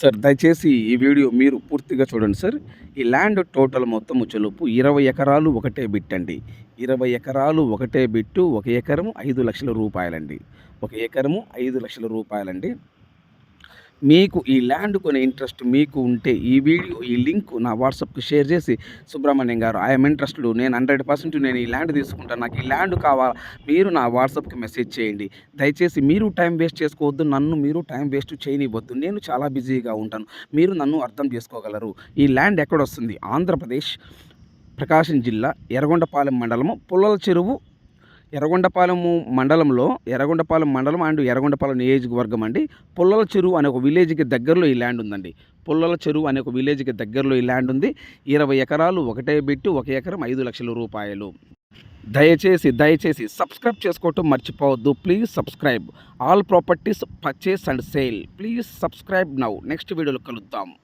Sir దయచేసి ఈ video మీరు పూర్తిగా చూడండి సార్. ఈ ల్యాండ్ టోటల్ మొత్తం చెలుపు ఇరవై ఎకరాలు ఒకటే బిట్ అండి. ఇరవై ఎకరాలు ఒకటే బిట్టు ఒక ఎకరము ఐదు లక్షల రూపాయలండి. ఒక ఎకరము ఐదు లక్షల రూపాయలండి. మీకు ఈ ల్యాండ్ కొనే ఇంట్రెస్ట్ మీకు ఉంటే ఈ వీడియో ఈ లింక్ నా వాట్సాప్కి షేర్ చేసి సుబ్రహ్మణ్యం గారు ఐఎమ్ ఇంట్రెస్టెడ్ నేను హండ్రెడ్ పర్సెంట్ నేను ఈ ల్యాండ్ తీసుకుంటాను నాకు ఈ ల్యాండ్ కావాలా మీరు నా వాట్సాప్కి మెసేజ్ చేయండి. దయచేసి మీరు టైం వేస్ట్ చేసుకోవద్దు నన్ను మీరు టైం వేస్ట్ చేయనివ్వద్దు. నేను చాలా బిజీగా ఉంటాను మీరు నన్ను అర్థం చేసుకోగలరు. ఈ ల్యాండ్ ఎక్కడ వస్తుంది ఆంధ్రప్రదేశ్ ప్రకాశం జిల్లా ఎర్రగొండపాలెం మండలము పుల్లల చెరువు ఎర్రగొండపాలెం మండలంలో ఎర్రగొండపాలెం మండలం అండ్ ఎర్రగొండపాలెం నియోజకవర్గం అండి. పుల్లల చెరువు అనే ఒక విలేజ్కి దగ్గరలో ఈ ల్యాండ్ ఉందండి. పుల్లల చెరువు అనే ఒక విలేజ్కి దగ్గరలో ఈ ల్యాండ్ ఉంది. ఇరవై ఎకరాలు ఒకటే బిట్టు ఒక ఎకరం ఐదు లక్షల రూపాయలు. దయచేసి దయచేసి సబ్స్క్రైబ్ చేసుకోవటం మర్చిపోవద్దు. Please subscribe. All properties purchase and sale. Please subscribe now. Next వీడియోలో కలుద్దాం.